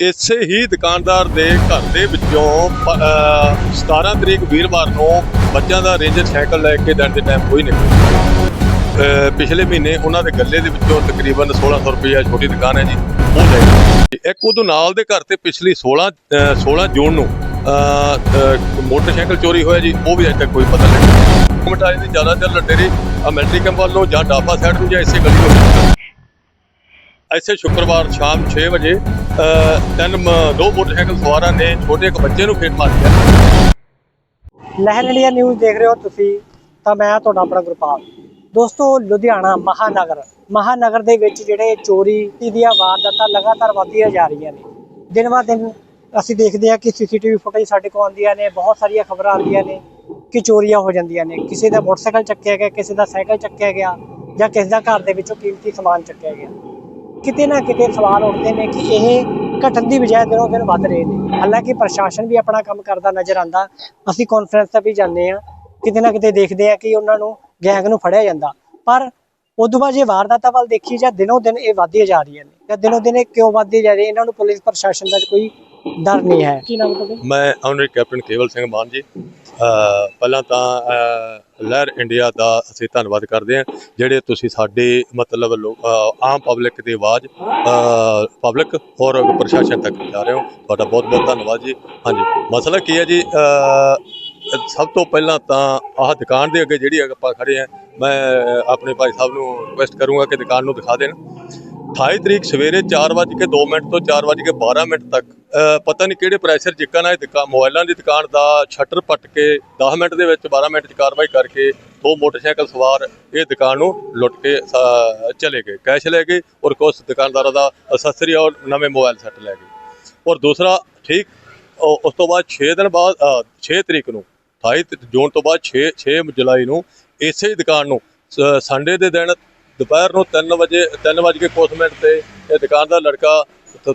ਇਸੇ ਹੀ ਦੁਕਾਨਦਾਰ ਦੇ ਘਰ ਦੇ ਵਿੱਚੋਂ ਪ- 17 ਤਰੀਕ ਵੀਰਵਾਰ ਨੂੰ ਬੱਚਿਆਂ ਦਾ ਰੇਂਜਰ ਸਾਈਕਲ ਲੈ ਕੇ ਦਿਨ ਦੇ ਟਾਈਮ ਕੋਈ ਨਿਕਲਿਆ ਪਿਛਲੇ ਮਹੀਨੇ ਉਹਨਾਂ ਦੇ ਗੱਲੇ ਦੇ ਵਿੱਚੋਂ ਤਕਰੀਬਨ 1600 ਰੁਪਏ ਛੋਟੀ ਦੁਕਾਨ ਹੈ ਜੀ, ਉਹ ਲੈ ਗਏ। ਇੱਕ ਉਦੋਂ ਨਾਲ ਦੇ ਘਰ ਤੇ ਪਿਛਲੀ 16 ਅਹ 16 ਜੂਨ ਨੂੰ ਮੋਟਰਸਾਈਕਲ ਚੋਰੀ ਹੋਇਆ ਜੀ, ਉਹ ਵੀ ਅਜੇ ਤੱਕ ਕੋਈ ਪਤਾ ਨਹੀਂ। ਮਟਾਈ ਦੀ ਜ਼ਿਆਦਾ ਚੱਲ ਡੇਰੀ ਮਿਲਟਰੀ ਕੈਂਪ ਵੱਲੋਂ ਜਾਂ ਡਾਬਾ ਸਾਈਡ ਨੂੰ ਜਾਂ ਇਸੇ ਗਲੀ ਨੂੰ ਐਸੇ ਸ਼ੁੱਕਰਵਾਰ ਸ਼ਾਮ 6 ਵਜੇ ਤਿੰਨ ਦੋ ਮੋਟਰਸਾਈਕਲ ਸਵਾਰਾਂ ਨੇ ਛੋਟੇ ਇੱਕ ਬੱਚੇ ਨੂੰ ਫੇਟ ਮਾਰੀ ਲਹਿਰ ਇੰਡੀਆ ਨਿਊਜ਼ ਦੇਖ ਰਹੇ ਹੋ ਤੁਸੀਂ, ਤਾਂ ਮੈਂ ਤੁਹਾਡਾ ਆਪਣਾ ਗੁਰਪਾਲ। ਦੋਸਤੋ, ਲੁਧਿਆਣਾ ਮਹਾਨਗਰ ਮਹਾਨਗਰ ਦੇ ਵਿੱਚ ਜਿਹੜੇ ਚੋਰੀ ਦੀਆਂ ਵਾਰਦਾਤਾਂ ਲਗਾਤਾਰ ਵਧਦੀਆਂ ਜਾ ਰਹੀਆਂ ਨੇ। ਦਿਨ ਬਾ ਦਿਨ ਅਸੀਂ ਦੇਖਦੇ ਹਾਂ ਕਿ ਸੀਸੀਟੀਵੀ ਫੁਟੇਜ ਸਾਡੇ ਕੋਲ ਆਉਂਦੀਆਂ ਨੇ, ਬਹੁਤ ਸਾਰੀਆਂ ਖਬਰਾਂ ਆਉਂਦੀਆਂ ਨੇ ਕਿ ਚੋਰੀਆਂ ਹੋ ਜਾਂਦੀਆਂ ਨੇ। ਕਿਸੇ ਦਾ ਮੋਟਰਸਾਈਕਲ ਚੱਕਿਆ ਗਿਆ, ਕਿਸੇ ਦਾ ਸਾਈਕਲ ਚੱਕਿਆ ਗਿਆ ਜਾਂ ਕਿਸੇ ਦਾ ਘਰ ਦੇ ਵਿੱਚੋਂ ਕੀਮਤੀ ਸਮਾਨ ਚੱਕਿਆ ਗਿਆ। ਕਿਤੇ ਨਾ ਕਿਤੇ ਸਵਾਲ ਉੱਠਦੇ ਨੇ ਕਿ ਇਹ ਘਟਣ ਦੀ ਬਜਾਏ ਦਿਨੋਂ ਦਿਨ ਵੱਧ ਰਹੇ ਨੇ। ਹਾਲਾਂਕਿ ਪ੍ਰਸ਼ਾਸਨ ਵੀ ਆਪਣਾ ਕੰਮ ਕਰਦਾ ਨਜ਼ਰ ਆਂਦਾ ਅਸੀਂ ਕਾਨਫਰੰਸ ਤੇ ਵੀ ਜਾਂਦੇ ਆ ਕਿਤੇ ਨਾ ਕਿਤੇ ਦੇਖਦੇ ਆ ਕਿ ਉਹਨਾਂ ਨੂੰ ਗੈਂਗ ਨੂੰ ਫੜਿਆ ਜਾਂਦਾ। ਪਰ ਉਦੋਂ ਬਾਅਦ ਜੇ ਵਾਰਦਾਤਾਂ ਵੱਲ ਦੇਖੀ ਜਾਂ ਦਿਨੋਂ ਦਿਨ ਇਹ ਵਧਦੀਆਂ ਜਾ ਰਹੀਆਂ ਨੇ ਜਾਂ ਦਿਨੋਂ ਦਿਨ ਇਹ ਕਿਉਂ ਵਧਦੀ ਜਾ ਰਹੀ ਇਹਨਾਂ ਨੂੰ ਪੁਲਿਸ ਪ੍ਰਸ਼ਾਸਨ ਦਾ ਕੋਈ ਡਰ ਨਹੀਂ ਹੈ। ਕੀ ਨਾਮ ਤੁਹਾਡਾ? ਮੈਂ ਆਨਰੇਟ ਕੈਪਟਨ ਕੇਵਲ ਸਿੰਘ ਮਾਨ ਜੀ। ਪਹਿਲਾਂ ਤਾਂ ਲਹਿਰ ਇੰਡੀਆ ਦਾ ਅਸੀਂ ਧੰਨਵਾਦ ਕਰਦੇ ਹਾਂ ਜਿਹੜੇ ਤੁਸੀਂ ਸਾਡੇ ਮਤਲਬ ਆਮ ਪਬਲਿਕ ਦੀ ਆਵਾਜ਼ ਪਬਲਿਕ ਔਰ ਪ੍ਰਸ਼ਾਸਨ ਤੱਕ ਪਹੁੰਚਾ ਰਹੇ ਹੋ। ਤੁਹਾਡਾ ਬਹੁਤ ਬਹੁਤ ਧੰਨਵਾਦ ਜੀ। ਹਾਂਜੀ ਮਸਲਾ ਕੀ ਹੈ ਜੀ? ਸਭ ਤੋਂ ਪਹਿਲਾਂ ਤਾਂ ਆਹ ਦੁਕਾਨ ਦੇ ਅੱਗੇ ਜਿਹੜੀ ਆਪਾਂ ਖੜੇ ਆ ਮੈਂ ਆਪਣੇ ਭਾਈ ਸਾਹਿਬ ਨੂੰ ਰਿਕੁਐਸਟ ਕਰੂੰਗਾ ਕਿ ਦੁਕਾਨ ਨੂੰ ਦਿਖਾ ਦੇਣ। 28 ਤਰੀਕ ਸਵੇਰੇ 4:02 ਮਿੰਟ ਤੋਂ 4:12 ਮਿੰਟ ਤੱਕ ਪਤਾ ਨਹੀਂ ਕਿਹੜੇ ਪ੍ਰੈਸ਼ਰ ਜਿੱਕਾ ਨਾਲ ਇਹ ਦੁਕਾਨ ਮੋਬਾਈਲਾਂ ਦੀ ਦੁਕਾਨ ਦਾ ਸ਼ਟਰ ਪੱਟ ਕੇ 10 ਮਿੰਟ ਦੇ ਵਿੱਚ 12 ਮਿੰਟ 'ਚ ਕਾਰਵਾਈ ਕਰਕੇ ਦੋ ਮੋਟਰਸਾਈਕਲ ਸਵਾਰ ਇਹ ਦੁਕਾਨ ਨੂੰ ਲੁੱਟ ਕੇ ਚਲੇ ਗਏ। ਕੈਸ਼ ਲੈ ਗਏ ਔਰ ਕੁਝ ਦੁਕਾਨਦਾਰਾਂ ਦਾ ਅਸੈਸਰੀ ਔਰ ਨਵੇਂ ਮੋਬਾਈਲ ਸੈੱਟ ਲੈ ਗਏ। ਔਰ ਦੂਸਰਾ ਠੀਕ ਉਸ ਤੋਂ ਬਾਅਦ 6 ਦਿਨ ਬਾਅਦ ਅਹ, 6 ਤਰੀਕ ਨੂੰ 28 ਤ- ਜੂਨ ਤੋਂ ਬਾਅਦ 6 6 ਜੁਲਾਈ ਨੂੰ ਇਸੇ ਦੁਕਾਨ ਨੂੰ ਸ- ਸੰਡੇ ਦੇ ਦਿਨ ਦੁਪਹਿਰ ਨੂੰ 3 ਵਜੇ 3 ਵਜੇ ਕੇ ਕੁਛ ਮਿੰਟ ਤੇ ਇਹ ਦੁਕਾਨ ਦਾ ਲੜਕਾ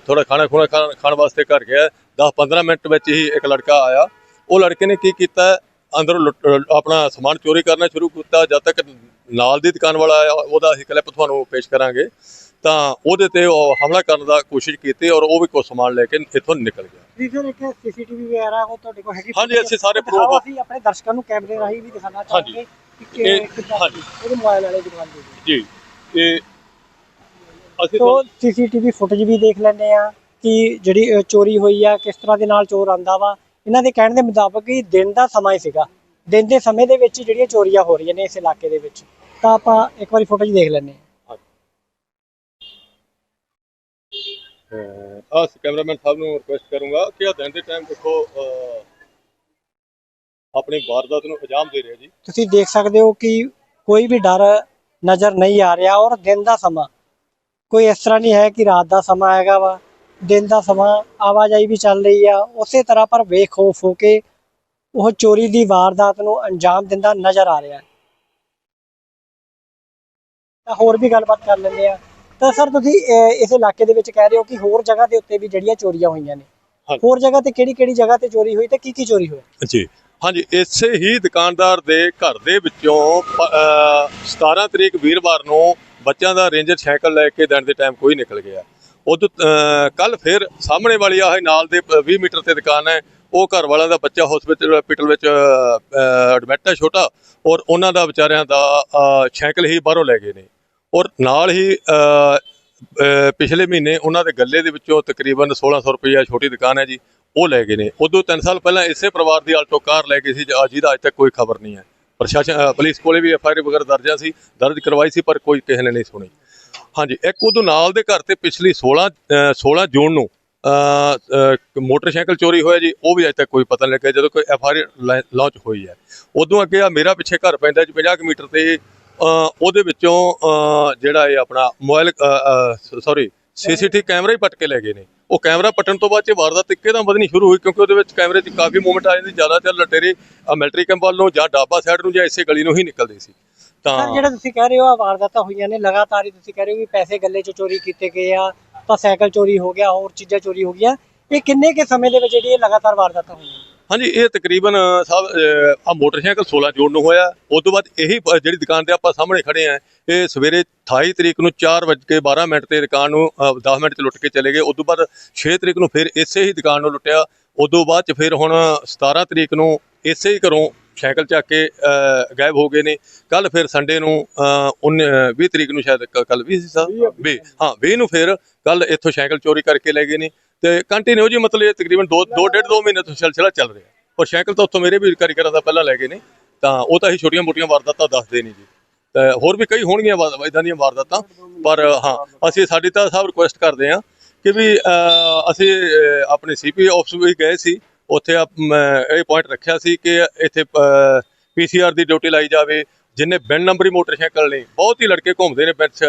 ਥੋੜਾ ਖਾਣਾ ਖੁਣਾ ਖਾਣ ਖਾਣ ਵਾਸਤੇ ਘਰ ਗਿਆ। 10 15 ਮਿੰਟ ਵਿੱਚ ਹੀ ਇੱਕ ਲੜਕਾ ਆਇਆ। ਉਹ ਲੜਕੇ ਨੇ ਕੀ ਕੀਤਾ? ਅੰਦਰੋਂ ਲੁੱਟ- ਆਪਣਾ ਸਮਾਨ ਚੋਰੀ ਕਰਨਾ ਸ਼ੁਰੂ ਕੀਤਾ। ਜਦ ਤੱਕ ਨਾਲ ਦੀ ਦੁਕਾਨ ਵਾਲਾ ਆਇਆ, ਉਹਦਾ ਅਸੀਂ ਕਲਿੱਪ ਤੁਹਾਨੂੰ ਪੇਸ਼ ਕਰਾਂਗੇ। ਤਾਂ ਉਹਦੇ ਤੇ ਉਹ ਹਮਲਾ ਕਰਨ ਦਾ ਕੋਸ਼ਿਸ਼ ਕੀਤੀ ਔਰ ਉਹ ਵੀ ਕੁਝ ਸਮਾਨ ਲੈ ਕੇ ਇੱਥੋਂ ਨਿਕਲ ਗਿਆ। ਜੀ ਸਰ ਇੱਕ ਸੀਸੀਟੀਵੀ ਵਗੈਰਾ ਉਹ ਤੁਹਾਡੇ ਕੋਲ ਹੈਗੀ ਹਾਂਜੀ, ਅਸੀਂ ਸਾਰੇ proof- ਅਸੀਂ ਆਪਣੇ ਦਰਸ਼ਕਾਂ ਨੂੰ ਕੈਮਰੇ ਰਾਹੀਂ ਵੀ ਦਿਖਾਣਾ। ਚਾਹਾਂਗੇ ਕਿ ਇਹ- ਹਾਂਜੀ। ਉਹਦੇ ਮੋਬਾਈਲ ਵਾਲੇ ਦੁਕਾਨ ਦੇ ਜੀ ਤੇ ਅਸੀਂ ਤੋ ਸੀਸੀਟੀਵੀ ਫੁਟੇਜ ਵੀ ਦੇਖ ਲੈਂਦੇ ਆ ਕਿ ਜਿਹੜੀ ਚੋਰੀ ਹੋਈ ਆ ਕਿਸ ਤਰ੍ਹਾਂ ਦੇ ਨਾਲ ਚੋਰ ਆਂਦਾ ਵਾ। ਇਹਨਾਂ ਦੇ ਕਹਿਣ ਦੇ ਮੁਤਾਬਕ ਕਿ ਦਿਨ ਦਾ ਸਮਾਂ ਹੀ ਸੀਗਾ। ਦਿਨ ਦੇ ਸਮੇਂ ਦੇ ਵਿੱਚ ਜਿਹੜੀਆਂ ਚੋਰੀਆਂ ਹੋ ਰਹੀਆਂ ਨੇ ਇਸ ਇਲਾਕੇ ਦੇ ਵਿੱਚ। ਤਾਂ ਆਪਾਂ ਇੱਕ ਵਾਰੀ ਫੁਟੇਜ ਦੇਖ ਲੈਂਦੇ ਆ ਆ ਕੈਮਰਾਮੈਨ ਸਾਹਿਬ ਨੂੰ ਰਿਕੁਐਸਟ ਕਰੂੰਗਾ ਕਿ ਆ ਦਿਨ ਦੇ ਟਾਈਮ ਦੇਖੋ ਆਪਣੀ ਵਾਰਦਾਤ ਨੂੰ ਅੰਜਾਮ ਦੇ ਰਿਹਾ ਜੀ। ਤੁਸੀਂ ਦੇਖ ਸਕਦੇ ਹੋ ਕਿ ਕੋਈ ਵੀ ਡਰ, ਨਜ਼ਰ ਨਹੀਂ ਆ ਰਿਹਾ ਔਰ ਦਿਨ ਦਾ ਸਮਾਂ। ਕੋਈ ਇਸ ਤਰ੍ਹਾਂ ਨਹੀਂ ਹੈ ਕਿ ਰਾਤ ਦਾ ਸਮਾਂ ਹੈਗਾ ਵਾ। ਦਿਨ ਦਾ ਸਮਾਂ ਆਵਾਜਾਈ ਵੀ ਚੱਲ ਰਹੀ ਆ। ਉਸੇ ਤਰ੍ਹਾਂ ਪਰ ਬੇਖੌਫ ਹੋ ਕੇ ਉਹ ਚੋਰੀ ਦੀ ਵਾਰਦਾਤ ਨੂੰ ਅੰਜਾਮ ਦਿੰਦਾ ਨਜ਼ਰ ਆ ਰਿਹਾ। ਹੈ ਤਾਂ ਹੋਰ ਵੀ ਗੱਲਬਾਤ ਕਰ ਲੈਂਦੇ ਆ। ਤਾਂ ਸਰ ਤੁਸੀਂ ਇਸ ਇਲਾਕੇ ਦੇ ਵਿੱਚ ਕਹਿ ਰਹੇ ਹੋ ਕਿ ਹੋਰ ਜਗ੍ਹਾ ਦੇ ਉੱਤੇ ਵੀ ਜਿਹੜੀਆਂ ਚੋਰੀਆਂ ਹੋਈਆਂ ਨੇ। ਹੋਰ ਜਗ੍ਹਾ ਤੇ ਕਿਹੜੀ ਕਿਹੜੀ ਜਗ੍ਹਾ ਤੇ ਚੋਰੀ ਹੋਈ ਤੇ ਕੀ ਕੀ ਚੋਰੀ ਹੋਇਆ ਜੀ। ਹਾਂਜੀ ਇਸੇ ਹੀ ਦੁਕਾਨਦਾਰ ਦੇ ਘਰ ਦੇ ਵਿੱਚੋਂ ਪ- ਅਹ 17 ਤਰੀਕ ਵੀਰਵਾਰ ਨੂੰ ਬੱਚਿਆਂ ਦਾ ਰੇਂਜਰ ਸਾਈਕਲ ਲੈ ਕੇ ਦਿਨ ਦੇ ਟਾਈਮ ਕੋਈ ਨਿਕਲ ਗਿਆ। ਉਦੋਂ ਕੱਲ ਫਿਰ ਸਾਹਮਣੇ ਵਾਲੀ ਆਹ ਨਾਲ ਦੇ ਪ- 20 ਮੀਟਰ ਤੇ ਦੁਕਾਨ ਹੈ ਉਹ ਘਰ ਵਾਲਿਆਂ ਦਾ ਬੱਚਾ ਹਸਪੀਟਲ ਵਿੱਚ ਐਡਮਿਟ ਹੈ ਛੋਟਾ ਔਰ ਉਹਨਾਂ ਦਾ ਵਿਚਾਰਿਆਂ ਦਾ ਸਾਈਕਲ ਹੀ ਬਾਹਰੋਂ ਲੈ ਗਏ ਨੇ। ਔਰ ਨਾਲ ਹੀ ਪਿਛਲੇ ਮਹੀਨੇ ਉਹਨਾਂ ਦੇ ਗੱਲੇ ਦੇ ਵਿੱਚੋਂ ਤਕਰੀਬਨ 1600 ਰੁਪਏ ਛੋਟੀ ਦੁਕਾਨ ਹੈ ਜੀ ਉਹ ਲੈ ਗਏ ਨੇ। ਉਦੋਂ 3 ਸਾਲ ਪਹਿਲਾਂ ਇਸੇ ਪਰਿਵਾਰ ਦੀ ਆਲਟੋ ਕਾਰ ਲੈ ਗਈ ਸੀ ਜਿਹਦਾ ਅੱਜ ਤੱਕ ਕੋਈ ਖਬਰ ਨਹੀਂ ਹੈ। ਪ੍ਰਸ਼ਾਸਨ ਪੁਲਿਸ ਕੋਲੇ ਵੀ ਐਫ ਆਈ ਆਰ ਵਗੈਰਾ ਦਰਜਾਂ ਸੀ ਦਰਜ ਕਰਵਾਈ ਸੀ ਪਰ ਕੋਈ ਕਿਸੇ ਨੇ ਨਹੀਂ ਸੁਣੀ। ਹਾਂਜੀ ਇੱਕ ਉਦੋਂ ਨਾਲ ਦੇ ਘਰ ਤੇ ਪਿਛਲੀ 16 ਅ, 16 ਜੂਨ ਨੂੰ ਮੋਟਰਸਾਈਕਲ ਚੋਰੀ ਹੋਇਆ ਜੀ ਉਹ ਵੀ ਅੱਜ ਤੱਕ ਕੋਈ ਪਤਾ ਨਹੀਂ ਲੱਗਿਆ ਜਦੋਂ ਕੋਈ ਐਫ ਆਈ ਆਰ ਲਾਂਚ ਹੋਈ ਹੈ। ਉਦੋਂ ਅੱਗੇ ਆ ਮੇਰਾ ਪਿੱਛੇ ਘਰ ਪੈਂਦਾ ਜੀ 50 ਕੁ ਮੀਟਰ ਤੇ ਉਹਦੇ ਵਿੱਚੋਂ ਜਿਹੜਾ ਇਹ ਆਪਣਾ ਮੋਬਾਈਲ ਸੌਰੀ ਸੀਸੀਟੀ ਕੈਮਰਾ ਹੀ ਪੱਟ ਕੇ ਲੈ ਗਏ ਨੇ। ਉਹ ਕੈਮਰਾ ਪੱਟਣ ਤੋਂ ਬਾਅਦ ਚ ਵਾਰਦਾਤ ਇੱਕਦਮ ਵਧਣੀ ਸ਼ੁਰੂ ਹੋਈ ਕਿਉਂਕਿ ਉਹਦੇ ਵਿੱਚ ਕੈਮਰੇ 'ਚ ਕਾਫੀ ਮੂਵਮੈਂਟ ਆ ਜਾਂਦੀ ਜ਼ਿਆਦਾ ਲਟੇਰੇ ਮਿਲਟਰੀ ਕੈਂਪ ਵੱਲ ਨੂੰ ਜਾਂ ਡਾਬਾ ਸਾਈਡ ਨੂੰ ਜਾਂ ਇਸੇ ਗਲੀ ਨੂੰ ਹੀ ਨਿਕਲਦੇ ਸੀ। ਤਾਂ ਜਿਹੜਾ ਤੁਸੀਂ ਕਹਿ ਰਹੇ ਹੋ ਆ ਵਾਰਦਾਤਾਂ ਹੋਈਆਂ ਨੇ, ਲਗਾਤਾਰ ਹੀ ਤੁਸੀਂ ਕਹਿ ਰਹੇ ਹੋ ਕਿ ਪੈਸੇ ਗੱਲੇ 'ਚ ਚੋਰੀ ਕੀਤੇ ਗਏ ਆ, ਤਾਂ ਸਾਈਕਲ ਚੋਰੀ ਹੋ ਗਿਆ, ਹੋਰ ਚੀਜ਼ਾਂ ਚੋਰੀ ਹੋ ਗਈਆਂ। ਇਹ ਕਿੰਨੇ ਕੇ ਸਮੇਂ ਦੇ ਵਿੱਚ ਜਿਹੜੀ ਇਹ ਲਗਾਤਾਰ ਵਾਰਦਾਤਾਂ ਹੋਈਆਂ? ਹਾਂਜੀ ਇਹ ਤਕਰੀਬਨ ਸਾਹਿਬ ਆ ਮੋਟਰਸਾਈਕਲ 16 ਜੂਨ ਨੂੰ ਹੋਇਆ। ਉਸ ਤੋਂ ਬਾਅਦ ਇਹੀ ਜਿਹੜੀ ਦੁਕਾਨ ਤੇ ਆਪਾਂ ਸਾਹਮਣੇ ਖੜੇ ਆ ਇਹ ਸਵੇਰੇ 28 ਤਰੀਕ ਨੂੰ 4:12 ਮਿੰਟ ਤੇ ਦੁਕਾਨ ਨੂੰ ਅ, 10 ਮਿੰਟ 'ਤੇ ਲੁੱਟ ਕੇ ਚਲੇ ਗਏ। ਉਸ ਤੋਂ ਬਾਅਦ 6 ਤਰੀਕ ਨੂੰ ਫਿਰ ਇਸੇ ਹੀ ਦੁਕਾਨ ਨੂੰ ਲੁੱਟਿਆ। ਉਸ ਤੋਂ ਬਾਅਦ ਚ ਫਿਰ ਹੁਣ 17 ਤਰੀਕ ਨੂੰ ਇਸੇ ਹੀ ਘਰੋਂ ਸਾਈਕਲ ਚੱਕ ਕੇ ਗਾਇਬ ਹੋ ਗਏ ਨੇ। ਕੱਲ ਫਿਰ ਸੰਡੇ ਨੂੰ ਅ, ਉੱਨੀ- ਅ, 20 ਤਰੀਕ ਨੂੰ ਸ਼ਾਇਦ ਕੱਲ 20 ਸੀ ਸਾਹਿਬ 20 ਹਾਂ 20 ਨੂੰ ਫਿਰ ਕੱਲ ਇੱਥੋਂ ਸਾਈਕਲ ਚੋਰੀ ਕਰਕੇ ਲੈ ਗਏ ਨੇ। ਤੇ ਕੰਟੀਨਿਊ ਜੀ ਮਤਲਬ ਇਹ ਤਕਰੀਬਨ 2 2 ਡੇਢ 2 ਮਹੀਨੇ ਤੋਂ ਸਿਲਸਿਲਾ ਚੱਲ ਰਿਹਾ। ਔਰ ਸਾਈਕਲ ਤਾਂ ਉੱਥੋਂ ਮੇਰੇ ਵੀ ਕਾਰੀਗਰਾਂ ਦਾ ਪਹਿਲਾਂ ਲੈ ਗਏ ਨੇ। ਤਾਂ ਉਹ ਤਾਂ ਅਸੀਂ ਛੋਟੀਆਂ ਮੋਟੀਆਂ ਵਾਰਦਾਤਾਂ ਦੱਸਦੇ ਨਹੀਂ ਜੀ। ਤੇ ਹੋਰ ਵੀ ਕਈ ਹੋਣਗੀਆਂ ਇਦਾਂ ਦੀਆਂ ਵਾਰਦਾਤਾਂ। ਪਰ ਹਾਂ ਅਸੀਂ ਸਾਡੀ ਤਾਂ ਸਭ ਰਿਕੁਐਸਟ ਕਰਦੇ ਹਾਂ ਕਿ ਵੀ ਅਸੀਂ ਆਪਣੇ ਸੀਪੀ ਆਫਿਸ ਵੀ ਗਏ ਸੀ। ਉੱਥੇ ਆਪ- ਮੈਂ ਇਹ ਪੁਆਇੰਟ ਰੱਖਿਆ ਸੀ ਕਿ ਇੱਥੇ ਪੀਸੀਆਰ ਦੀ ਡਿਊਟੀ ਲਾਈ ਜਾਵੇ, ਜਿੰਨੇ ਬਿਨ ਨੰਬਰੀ ਮੋਟਰਸਾਈਕਲ ਨੇ, ਬਹੁਤ ਹੀ ਲੜਕੇ ਘੁੰਮਦੇ ਨੇ ਵਿੱਚ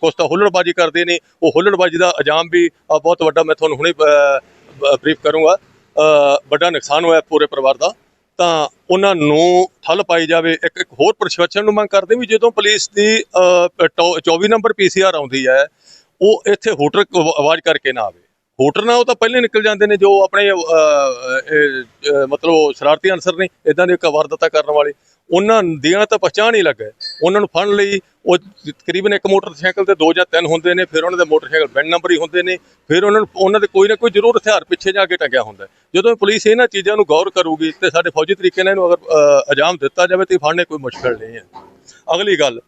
ਕੁਛ ਤਾਂ ਹੁੱਲੜਬਾਜੀ ਕਰਦੇ ਨੇ, ਉਹ ਹੁੱਲੜਬਾਜੀ ਦਾ ਇਲਜ਼ਾਮ ਵੀ ਬਹੁਤ ਵੱਡਾ ਮੈਂ ਤੁਹਾਨੂੰ ਹੁਣੇ ਬਰੀਫ ਕਰੂੰਗਾ। ਵੱਡਾ ਨੁਕਸਾਨ ਹੋਇਆ ਪੂਰੇ ਪਰਿਵਾਰ ਦਾ। ਤਾਂ ਉਹਨਾਂ ਨੂੰ ਠੱਲ ਪਾਈ ਜਾਵੇ, ਇੱਕ ਇੱਕ ਹੋਰ ਪ੍ਰਸ਼ਾਸਨ ਨੂੰ ਮੰਗ ਕਰਦੇ ਵੀ ਜਦੋਂ ਪੁਲਿਸ ਦੀ ਟੋ- 24 ਨੰਬਰ ਪੀਸੀਆਰ ਆਉਂਦੀ ਹੈ, ਉਹ ਇੱਥੇ ਹੋਟਰ ਆਵਾਜ਼ ਕਰਕੇ ਨਾ ਆਵੇ। ਹੋਟਰ ਨਾ ਉਹ ਤਾਂ ਪਹਿਲੇ ਨਿਕਲ ਜਾਂਦੇ ਨੇ ਜੋ ਆਪਣੇ ਮਤਲਬ ਸ਼ਰਾਰਤੀ ਅਨਸਰ ਨੇ ਇਦਾਂ ਦੇ ਵਾਰਦਾਤਾਂ ਕਰਨ ਵਾਲੇ। ਉਹਨਾਂ ਦੀਆਂ ਤਾਂ ਪਛਾਣ ਹੀ ਲੱਗੇ ਉਹਨਾਂ ਨੂੰ ਫੜਨ ਲਈ ਉਹ ਤਕਰੀਬਨ ਇੱਕ ਮੋਟਰਸਾਈਕਲ ਤੇ ਦੋ ਜਾਂ ਤਿੰਨ ਹੁੰਦੇ ਨੇ ਫਿਰ ਉਹਨਾਂ ਦੇ ਮੋਟਰਸਾਈਕਲ ਬਿਨ ਨੰਬਰ ਹੀ ਹੁੰਦੇ ਨੇ ਫਿਰ ਉਹਨਾਂ ਨੂੰ ਉਹਨਾਂ ਦੇ ਕੋਈ ਨਾ ਕੋਈ ਜ਼ਰੂਰ ਹਥਿਆਰ ਪਿੱਛੇ ਜਾ ਕੇ ਟੰਗਿਆ ਹੁੰਦਾ ਹੈ। ਜਦੋਂ ਪੁਲਿਸ ਇਹਨਾਂ ਚੀਜ਼ਾਂ ਨੂੰ ਗੌਰ ਕਰੂਗੀ ਤੇ ਸਾਡੇ ਫੌਜੀ ਤਰੀਕੇ ਨਾਲ ਇਹਨੂੰ ਅਗਰ ਅਹ, ਅੰਜਾਮ ਦਿੱਤਾ ਜਾਵੇ ਤੇ ਫੜਨੇ ਕੋਈ ਮੁਸ਼ਕਲ ਨਹੀਂ ਹੈ। ਅਗਲੀ ਗੱਲ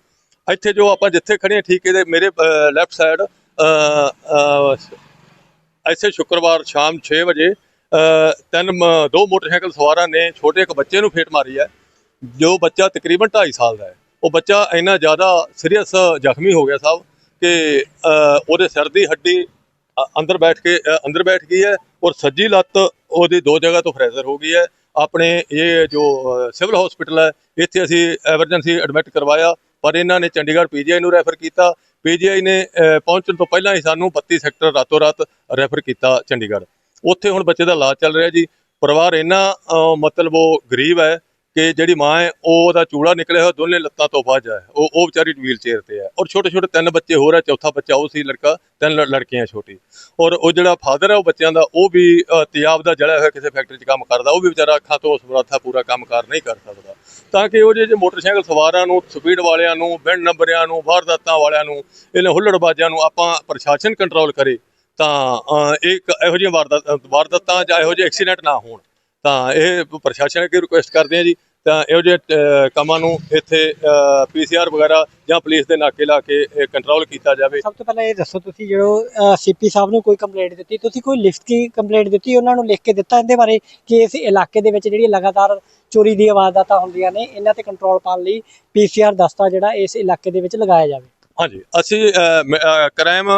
ਇੱਥੇ ਜੋ ਆਪਾਂ ਜਿੱਥੇ ਖੜੇ ਹਾਂ ਠੀਕ ਇਹਦੇ ਮੇਰੇ ਲੈਫਟ ਸਾਈਡ ਐਸੇ ਸ਼ੁੱਕਰਵਾਰ ਸ਼ਾਮ 6 ਵਜੇ ਤਿੰਨ ਮ- ਦੋ ਮੋਟਰਸਾਈਕਲ ਸਵਾਰਾਂ ਨੇ ਛੋਟੇ ਇੱਕ ਬੱਚੇ ਨੂੰ ਫੇਟ ਮਾਰੀ ਹੈ, ਜੋ ਬੱਚਾ ਤਕਰੀਬਨ 2.5 ਸਾਲ ਦਾ ਹੈ। ਉਹ ਬੱਚਾ ਇੰਨਾ ਜ਼ਿਆਦਾ ਸੀਰੀਅਸ ਜ਼ਖਮੀ ਹੋ ਗਿਆ ਸਾਹਿਬ ਕਿ ਉਹਦੇ ਸਿਰ ਦੀ ਹੱਡੀ ਅੰਦਰ ਬੈਠ ਕੇ ਅੰਦਰ ਬੈਠ ਗਈ ਹੈ ਔਰ ਸੱਜੀ ਲੱਤ ਉਹਦੀ ਦੋ ਜਗ੍ਹਾ ਤੋਂ ਫ੍ਰੈਕਚਰ ਹੋ ਗਈ ਹੈ। ਆਪਣੇ ਇਹ ਜੋ ਸਿਵਲ ਹਸਪੀਟਲ ਹੈ, ਇੱਥੇ ਅਸੀਂ ਐਮਰਜੈਂਸੀ ਐਡਮਿਟ ਕਰਵਾਇਆ, ਪਰ ਇਹਨਾਂ ਨੇ ਚੰਡੀਗੜ੍ਹ ਪੀਜੀਆਈ ਨੂੰ ਰੈਫਰ ਕੀਤਾ। ਪੀਜੀਆਈ ਨੇ ਪਹੁੰਚਣ ਤੋਂ ਪਹਿਲਾਂ ਹੀ ਸਾਨੂੰ 32 ਸੈਕਟਰ ਰਾਤੋਂ ਰਾਤ ਰੈਫਰ ਕੀਤਾ ਚੰਡੀਗੜ੍ਹ। ਉੱਥੇ ਹੁਣ ਬੱਚੇ ਦਾ ਇਲਾਜ ਚੱਲ ਰਿਹਾ ਜੀ। ਪਰਿਵਾਰ ਇੰਨਾ ਮਤਲਬ ਉਹ ਗਰੀਬ ਹੈ ਕਿ ਜਿਹੜੀ ਮਾਂ ਹੈ ਉਹ ਉਹਦਾ ਚੂੜਾ ਨਿਕਲਿਆ ਹੋਇਆ ਦੋਨੇ ਲੱਤਾਂ ਤੋਂ ਬਾਝ ਹੈ ਉਹ ਉਹ ਵਿਚਾਰੀ ਵੀਲ ਚੇਅਰ ਤੇ ਹੈ। ਔਰ ਛੋਟੇ ਛੋਟੇ ਤਿੰਨ ਬੱਚੇ ਹੋਰ ਹੈ ਚੌਥਾ ਬੱਚਾ ਉਹ ਸੀ ਲੜਕਾ ਤਿੰਨ ਲ- ਲੜਕੀਆਂ ਛੋਟੀ। ਔਰ ਉਹ ਜਿਹੜਾ ਫਾਦਰ ਹੈ ਉਹ ਬੱਚਿਆਂ ਦਾ ਉਹ ਵੀ ਅ, ਤਿਆਬ ਦਾ ਜਲਿਆ ਹੋਇਆ ਕਿਸੇ ਫੈਕਟਰੀ 'ਚ ਕੰਮ ਕਰਦਾ ਉਹ ਵੀ ਵਿਚਾਰਾ ਅੱਖਾਂ ਤੋਂ ਸਮਰੱਥਾ ਪੂਰਾ ਕੰਮ ਕਰ ਨਹੀਂ ਕਰ ਸਕਦਾ। ਤਾਂ ਕਿ ਉਹ ਜਿਹੇ ਮੋਟਰਸਾਈਕਲ ਸਵਾਰਾਂ ਨੂੰ ਸਪੀਡ ਵਾਲਿਆਂ ਨੂੰ ਬਿੰਡ ਨੰਬਰਿਆਂ ਨੂੰ ਵਾਰਦਾਤਾਂ ਵਾਲਿਆਂ ਨੂੰ ਇਹਨਾਂ ਹੁੱਲੜਬਾਜ਼ਾਂ ਨੂੰ ਆਪਾਂ ਪ੍ਰਸ਼ਾਸਨ ਕੰਟਰੋਲ ਕਰੇ ਤਾਂ ਅ, ਇੱਕ ਇਹੋ ਜਿਹੀਆਂ ਵਾਰਦਾਤਾਂ ਵਾਰਦਾਤਾਂ ਜਾਂ ਇਹੋ ਜਿਹੇ ਐਕਸੀਡੈਂਟ ਨਾ ਹੋਣ। ਤਾਂ ਇਹ ਪ੍ਰਸ਼ਾਸਨ ਅੱਗੇ ਰਿਕੁਐਸਟ ਕਰਦੇ ਹਾਂ ਜੀ ਤਾਂ ਇਹੋ ਜਿਹੇ ਕੰਮਾਂ ਨੂੰ ਇੱਥੇ ਪੀਸੀਆਰ ਵਗੈਰਾ ਜਾਂ ਪੁਲਿਸ ਦੇ ਨਾਕੇ ਲਾ ਕੇ ਕੰਟਰੋਲ ਕੀਤਾ ਜਾਵੇ। ਸਭ ਤੋਂ ਪਹਿਲਾਂ ਇਹ ਦੱਸੋ ਤੁਸੀਂ ਜਦੋਂ ਸੀਪੀ ਸਾਹਿਬ ਨੂੰ ਕੋਈ ਕੰਪਲੇਂਟ ਦਿੱਤੀ, ਤੁਸੀਂ ਕੋਈ ਲਿਫਟ ਕੀ ਕੰਪਲੇਂਟ ਦਿੱਤੀ? ਉਹਨਾਂ ਨੂੰ ਲਿਖ ਕੇ ਦਿੱਤਾ ਇਹਦੇ ਬਾਰੇ ਕਿ ਇਸ ਇਲਾਕੇ ਦੇ ਵਿੱਚ ਜਿਹੜੀ ਲਗਾਤਾਰ ਚੋਰੀ ਦੀ ਵਾਰਦਾਤਾਂ ਹੁੰਦੀਆਂ ਨੇ, ਇਹਨਾਂ ਤੇ ਕੰਟਰੋਲ ਪਾਉਣ ਲਈ ਪੀਸੀਆਰ ਦਸਤਾ ਜਿਹੜਾ ਇਸ ਇਲਾਕੇ ਦੇ ਵਿੱਚ ਲਗਾਇਆ ਜਾਵੇ? ਹਾਂਜੀ, ਅਸੀਂ ਕ੍ਰਾਈਮ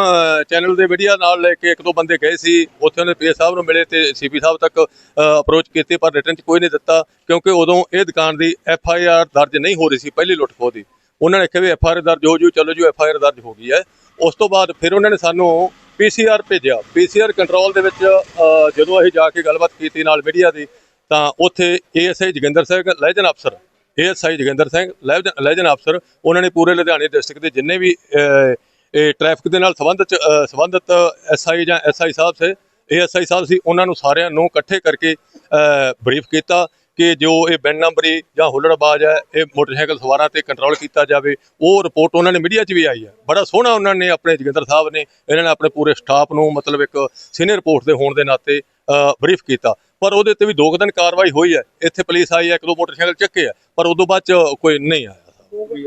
ਚੈਨਲ ਦੇ ਵੀਡੀਓ ਨਾਲ ਲੈ ਕੇ ਇੱਕ ਦੋ ਬੰਦੇ ਗਏ ਸੀ, ਉੱਥੇ ਉਹਨੇ ਪੀਏ ਸਾਹਿਬ ਨੂੰ ਮਿਲੇ ਤੇ ਸੀਪੀ ਸਾਹਿਬ ਤੱਕ ਅਪਰੋਚ ਕੀਤੀ, ਪਰ ਰਿਟਰਨ ਚ ਕੋਈ ਨਹੀਂ ਦਿੱਤਾ, ਕਿਉਂਕਿ ਉਦੋਂ ਇਹ ਦੁਕਾਨ ਦੀ ਐਫ ਆਈ ਆਰ ਦਰਜ ਨਹੀਂ ਹੋ ਰਹੀ ਸੀ, ਪਹਿਲੀ ਲੁੱਟ ਖੋਹ ਦੀ। ਉਹਨਾਂ ਨੇ ਕਿਹਾ ਵੀ ਐਫ ਆਈ ਆਰ ਦਰਜ ਹੋ ਜੂ, ਚਲੋ ਜੀ ਐਫ ਆਈ ਆਰ ਦਰਜ ਹੋ ਗਈ ਹੈ। ਉਸ ਤੋਂ ਬਾਅਦ ਫਿਰ ਉਹਨਾਂ ਨੇ ਸਾਨੂੰ ਪੀ ਸੀ ਆਰ ਭੇਜਿਆ। ਪੀ ਸੀ ਆਰ ਕੰਟਰੋਲ ਦੇ ਵਿੱਚ ਜਦੋਂ ਅਸੀਂ ਜਾ ਕੇ ਗੱਲਬਾਤ ਕੀਤੀ ਨਾਲ ਮੀਡੀਆ ਦੀ, ਤਾਂ ਉੱਥੇ ਏਐਸਆਈ ਜੋਗਿੰਦਰ ਸਿੰਘ ਲੈਜਨ ਅਫਸਰ ASI Joginder Singh liaison liaison ਅਫਸਰ ਉਹਨਾਂ ਨੇ ਪੂਰੇ ਲੁਧਿਆਣੇ ਡਿਸਟ੍ਰਿਕਟ ਦੇ ਜਿੰਨੇ ਵੀ ਇਹ ਟ੍ਰੈਫਿਕ ਦੇ ਨਾਲ ਸੰਬੰਧਿਤ ਅਹ, ਸੰਬੰਧਿਤ ਐਸਆਈ ਜਾਂ ਐਸਆਈ ਸਾਹਿਬ ਸੇ ਏਐਸਆਈ ਸਾਹਿਬ ਸੀ ਉਹਨਾਂ ਨੂੰ ਸਾਰਿਆਂ ਨੂੰ ਇਕੱਠੇ ਕਰਕੇ ਬਰੀਫ ਕੀਤਾ ਕਿ ਜੋ ਇਹ ਬਿਨ ਨੰਬਰੀ ਜਾਂ ਹੁੱਲੜਬਾਜ਼ ਹੈ ਇਹ ਮੋਟਰਸਾਈਕਲ ਸਵਾਰਾਂ ਤੇ ਕੰਟਰੋਲ ਕੀਤਾ ਜਾਵੇ। ਉਹ ਰਿਪੋਰਟ ਉਹਨਾਂ ਨੇ ਮੀਡੀਆ 'ਚ ਵੀ ਆਈ ਹੈ। ਬੜਾ ਸੋਹਣਾ ਉਹਨਾਂ ਨੇ ਆਪਣੇ ਜੋਗਿੰਦਰ ਸਾਹਿਬ ਨੇ ਇਹਨਾਂ ਨੇ ਆਪਣੇ ਪੂਰੇ ਸਟਾਫ ਨੂੰ ਮਤਲਬ ਇੱਕ ਸੀਨੀਅਰ ਰਿਪੋਰਟ ਦੇ ਹੋਣ ਦੇ ਨਾਤੇ ਬਰੀਫ ਕੀਤਾ। ਪਰ ਉਹਦੇ ਤੇ ਵੀ ਦੋ ਕੁ ਦਿਨ ਕਾਰਵਾਈ ਹੋਈ ਹੈ। ਇੱਥੇ ਪੁਲਿਸ ਆਈ ਹੈ ਇੱਕ ਦੋ ਮੋਟਰਸਾਈਕਲ ਚੱਕੇ ਆ ਪਰ ਉਦੋਂ ਬਾਅਦ ਚ ਕੋਈ ਨਹੀਂ ਆਇਆ।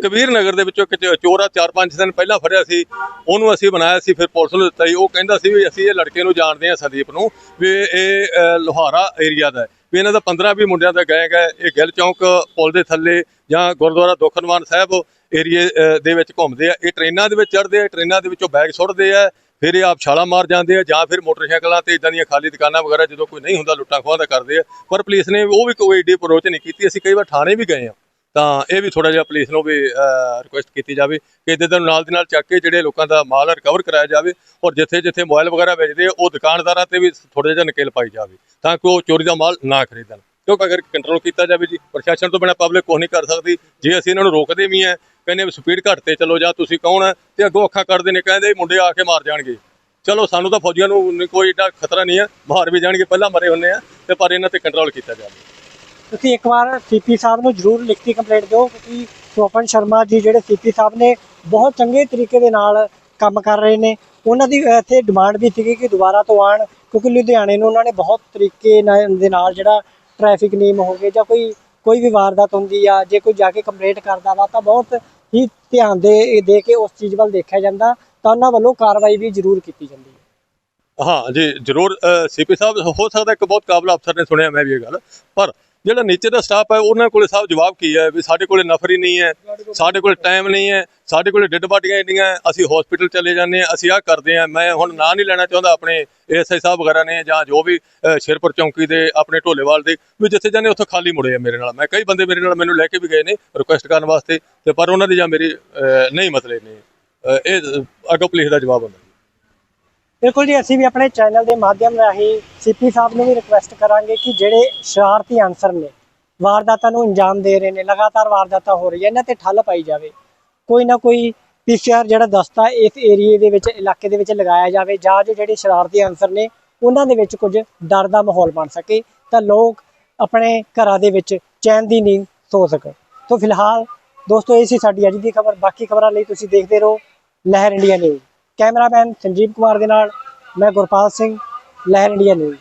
ਕਬੀਰ ਨਗਰ ਦੇ ਵਿੱਚੋਂ ਇੱਕ ਚੋਰਾ ਚੋਰ ਆ ਚਾਰ ਪੰਜ ਦਿਨ ਪਹਿਲਾਂ ਫੜਿਆ ਸੀ ਉਹਨੂੰ ਅਸੀਂ ਬਣਾਇਆ ਸੀ ਫਿਰ ਪੁਲਿਸ ਨੂੰ ਦਿੱਤਾ ਸੀ। ਉਹ ਕਹਿੰਦਾ ਸੀ ਵੀ ਅਸੀਂ ਇਹ ਲੜਕੇ ਨੂੰ ਜਾਣਦੇ ਹਾਂ ਸੰਦੀਪ ਨੂੰ ਵੀ ਇਹ ਅ, ਲੋਹਾਰਾ ਏਰੀਆ ਦਾ ਵੀ ਇਹਨਾਂ ਦਾ 15 20 ਮੁੰਡਿਆਂ ਦਾ ਗੈਂਗ ਹੈ ਇਹ ਗਿੱਲ ਚੌਂਕ ਪੁਲ ਦੇ ਥੱਲੇ ਜਾਂ ਗੁਰਦੁਆਰਾ ਦੋਖਨਵਾਨ ਸਾਹਿਬ ਏਰੀਏ ਦੇ ਵਿੱਚ ਘੁੰਮਦੇ ਆ। ਇਹ ਟ੍ਰੇਨਾਂ ਦੇ ਵਿੱਚ ਚੜ੍ਹਦੇ ਆ ਟ੍ਰੇਨਾਂ ਦੇ ਵਿੱਚੋਂ ਬੈਗ ਸੁੱਟਦੇ ਆ ਫਿਰ ਇਹ ਆਪ ਛਾਲਾ ਮਾਰ ਜਾਂਦੇ ਆ ਜਾਂ ਫਿਰ ਮੋਟਰਸਾਈਕਲਾਂ ਤੇ ਇਦਾਂ ਦੀਆਂ ਖਾਲੀ ਦੁਕਾਨਾਂ ਵਗੈਰਾ ਜਦੋਂ ਕੋਈ ਨਹੀਂ ਹੁੰਦਾ ਲੁੱਟਾਂ ਖੋਹਾਂ ਦਾ ਕਰਦੇ ਆ। ਪਰ ਪੁਲਿਸ ਨੇ ਉਹ ਵੀ ਕੋਈ ਏਡੀ ਅਪਰੋਚ ਨਹੀਂ ਕੀਤੀ। ਅਸੀਂ ਕਈ ਵਾਰ ਥਾਣੇ ਵੀ ਗਏ ਆ। ਤਾਂ ਇਹ ਵੀ ਥੋੜਾ ਜਿਹਾ ਪੁਲਿਸ ਨੂੰ ਵੀ ਰਿਕੁਐਸਟ ਕੀਤੀ ਜਾਵੇ ਕਿ ਇਹਦੇ ਨਾਲ ਨਾਲ ਦੀ ਨਾਲ ਚੱਕ ਕੇ ਜਿਹੜੇ ਲੋਕਾਂ ਦਾ ਮਾਲ ਰਿਕਵਰ ਕਰਾਇਆ ਜਾਵੇ ਔਰ ਜਿੱਥੇ ਜਿੱਥੇ ਮੋਬਾਈਲ ਵਗੈਰਾ ਵੇਚਦੇ ਆ, ਉਹ ਦੁਕਾਨਦਾਰਾਂ ਤੇ ਵੀ ਥੋੜਾ ਜਿਹਾ ਨਕੇਲ ਪਾਈ ਜਾਵੇ ਤਾਂ ਕਿ ਉਹ ਚੋਰੀ ਦਾ ਮਾਲ ਨਾ ਖਰੀਦਣ। ਕਿਉਂਕਿ ਅਗਰ ਕੰਟਰੋਲ ਕੀਤਾ ਜਾਵੇ ਜੀ, ਪ੍ਰਸ਼ਾਸਨ ਤੋਂ ਬਿਨਾਂ ਪਬਲਿਕ ਕੁਛ ਨਹੀਂ ਕਰ ਸਕਦੀ। ਜੇ ਅਸੀਂ ਇਹਨਾਂ ਨੂੰ ਰੋਕਦੇ ਵੀ ਆ ਕਹਿੰਦੇ ਸਪੀਡ ਘੱਟ ਤੇ ਚਲੋ ਜਾਂ ਤੁਸੀਂ ਕੌਣ ਹੈ ਤੇ ਅੱਗੋਂ ਅੱਖਾਂ ਕੱਢਦੇ ਨੇ, ਕਹਿੰਦੇ ਮੁੰਡੇ ਆ ਕੇ ਮਾਰ ਜਾਣਗੇ। ਚਲੋ ਸਾਨੂੰ ਤਾਂ ਫੌਜੀਆਂ ਨੂੰ ਕੋਈ ਏਡਾ ਖਤਰਾ ਨਹੀਂ ਹੈ ਮਾਰ ਵੀ ਜਾਣਗੇ, ਪਹਿਲਾਂ ਮਰੇ ਹੁੰਨੇ ਆ, ਤੇ ਪਰ ਇਹਨਾਂ ਤੇ ਕੰਟਰੋਲ ਕੀਤਾ ਜਾਵੇ। ਤੁਸੀਂ ਇੱਕ ਵਾਰ ਸੀਪੀ ਸਾਹਿਬ ਨੂੰ ਜ਼ਰੂਰ ਲਿਖਤੀ ਕੰਪਲੇਂਟ ਦਿਓ, ਕਿਉਂਕਿ ਸੋਪਨ ਸ਼ਰਮਾ ਜੀ ਜਿਹੜੇ ਸੀਪੀ ਸਾਹਿਬ ਨੇ ਬਹੁਤ ਚੰਗੇ ਤਰੀਕੇ ਦੇ ਨਾਲ ਕੰਮ ਕਰ ਰਹੇ ਨੇ। ਉਹਨਾਂ ਦੀ ਇੱਥੇ ਡਿਮਾਂਡ ਵੀ ਸੀਗੀ ਕਿ ਦੁਬਾਰਾ ਤੋਂ ਆਣ ਕਿਉਂਕਿ ਲੁਧਿਆਣੇ ਨੂੰ ਉਹਨਾਂ ਨੇ ਬਹੁਤ ਤਰੀਕੇ ਦੇ ਨਾਲ ਜਿਹੜਾ ਟ੍ਰੈਫਿਕ ਨਿਯਮ ਹੋ ਗਏ ਜਾਂ ਕੋਈ ਕੋਈ ਵੀ ਵਾਰਦਾਤ ਹੁੰਦੀ ਆ, ਜੇ ਕੋਈ ਜਾ ਕੇ ਕੰਪਲੇਂਟ ਕਰਦਾ ਵਾ, ਤਾਂ ਬਹੁਤ ਹੀ ਧਿਆਨ ਦੇ ਦੇ ਕੇ ਉਸ ਚੀਜ਼ ਵੱਲ ਦੇਖਿਆ ਜਾਂਦਾ, ਤਾਂ ਉਹਨਾਂ ਵੱਲੋਂ ਕਾਰਵਾਈ ਵੀ ਜ਼ਰੂਰ ਕੀਤੀ ਜਾਂਦੀ ਹੈ। ਹਾਂ, ਜੀ, ਜ਼ਰੂਰ ਸੀਪੀ ਸਾਹਿਬ, ਹੋ ਸਕਦਾ ਇੱਕ ਬਹੁਤ ਕਾਬਲ ਅਫਸਰ ਨੇ ਸੁਣਿਆ ਮੈਂ ਵੀ ਇਹ ਗੱਲ, ਪਰ ਜਿਹੜਾ ਨੀਚੇ ਦਾ ਸਟਾਫ ਹੈ ਉਹਨਾਂ ਕੋਲੇ ਸਾਹਿਬ ਜਵਾਬ ਕੀ ਹੈ? ਵੀ ਸਾਡੇ ਕੋਲੇ ਨਫਰੀ ਨਹੀਂ ਹੈ ਸਾਡੇ ਕੋਲੇ ਟਾਈਮ ਨਹੀਂ ਹੈ ਸਾਡੇ ਕੋਲੇ ਡੈੱਡ ਬਾਡੀਆਂ ਇੰਨੀਆਂ ਅਸੀਂ ਹਸਪੀਟਲ ਚਲੇ ਜਾਂਦੇ ਹਾਂ ਅਸੀਂ ਆਹ ਕਰਦੇ ਹਾਂ। ਮੈਂ ਹੁਣ ਨਾਂ ਨਹੀਂ ਲੈਣਾ ਚਾਹੁੰਦਾ ਆਪਣੇ ਐਸਆਈ ਸਾਹਿਬ ਵਗੈਰਾ ਨੇ ਜਾਂ ਜੋ ਵੀ ਅ, ਸ਼ੇਰਪੁਰ ਚੌਂਕੀ ਦੇ ਆਪਣੇ ਢੋਲੇਵਾਲ ਦੇ ਵੀ ਜਿੱਥੇ ਜਾਂਦੇ ਉੱਥੇ ਖਾਲੀ ਮੁੜੇ ਆ ਮੇਰੇ ਨਾਲ। ਮੈਂ ਕਈ ਬੰਦੇ ਮੇਰੇ ਨਾਲ ਮੈਨੂੰ ਲੈ ਕੇ ਵੀ ਗਏ ਨੇ ਰਿਕੁਐਸਟ ਕਰਨ ਵਾਸਤੇ ਤੇ ਪਰ ਉਹਨਾਂ ਦੀ ਜਾਂ ਮੇਰੀ ਨਹੀਂ ਮਸਲੇ ਨੇ ਇਹ ਅੱਗੋਂ ਪੁਲਿਸ ਦਾ ਜਵਾਬ ਹੁੰਦਾ। ਬਿਲਕੁਲ ਜੀ, ਅਸੀਂ ਵੀ ਆਪਣੇ ਚੈਨਲ ਦੇ ਮਾਧਿਅਮ ਰਾਹੀਂ ਸੀਪੀ ਸਾਹਿਬ ਨੂੰ ਵੀ ਰਿਕੁਐਸਟ ਕਰਾਂਗੇ ਕਿ ਜਿਹੜੇ ਸ਼ਰਾਰਤੀ ਅਨਸਰ ਨੇ, ਵਾਰਦਾਤਾਂ ਨੂੰ ਅੰਜਾਮ ਦੇ ਰਹੇ ਨੇ, ਲਗਾਤਾਰ ਵਾਰਦਾਤਾਂ ਹੋ ਰਹੀਆਂ ਇਹਨਾਂ ਤੇ ਠੱਲ ਪਾਈ ਜਾਵੇ। ਕੋਈ ਨਾ ਕੋਈ ਪੀਸੀਆਰ ਜਿਹੜਾ ਦਸਤਾ ਇਸ ਏਰੀਏ ਦੇ ਵਿੱਚ, ਇਲਾਕੇ ਦੇ ਵਿੱਚ ਲਗਾਇਆ ਜਾਵੇ, ਜਾਂ ਜੋ ਜਿਹੜੇ ਸ਼ਰਾਰਤੀ ਅਨਸਰ ਨੇ, ਉਹਨਾਂ ਦੇ ਵਿੱਚ ਕੁਝ ਡਰ ਦਾ ਮਾਹੌਲ ਬਣ ਸਕੇ, ਤਾਂ ਲੋਕ ਆਪਣੇ ਘਰਾਂ ਦੇ ਵਿੱਚ ਚੈਨ ਦੀ ਨੀਂਦ ਸੋ ਸਕਣ। ਤੋਂ ਫਿਲਹਾਲ ਦੋਸਤੋ, ਇਹ ਸੀ ਸਾਡੀ ਅੱਜ ਦੀ ਖਬਰ। ਬਾਕੀ ਖਬਰਾਂ ਲਈ ਤੁਸੀਂ ਦੇਖਦੇ ਰਹੋ, Lehar India news cameraman Sanjeev Kumar ਦੇ ਨਾਲ ਮੈਂ ਗੁਰਪਾਲ ਸਿੰਘ ਲਹਿਰ ਇੰਡੀਆ ਨਿਊਜ਼